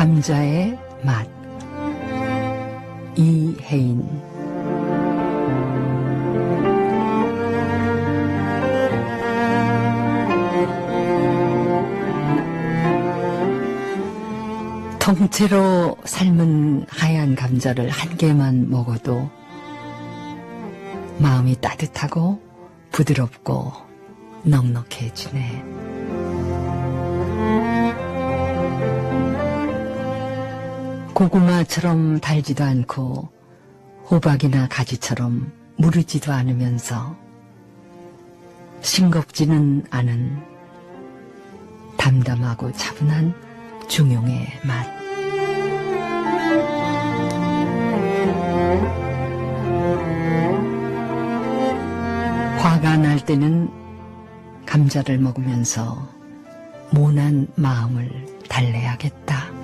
감자의 맛 이혜인 통째로 삶은 하얀 감자를 한 개만 먹어도 마음이 따뜻하고 부드럽고 넉넉해지네. 고구마처럼 달지도 않고 호박이나 가지처럼 무르지도 않으면서 싱겁지는 않은 담담하고 차분한 중용의 맛. 화가 날 때는 감자를 먹으면서 모난 마음을 달래야겠다.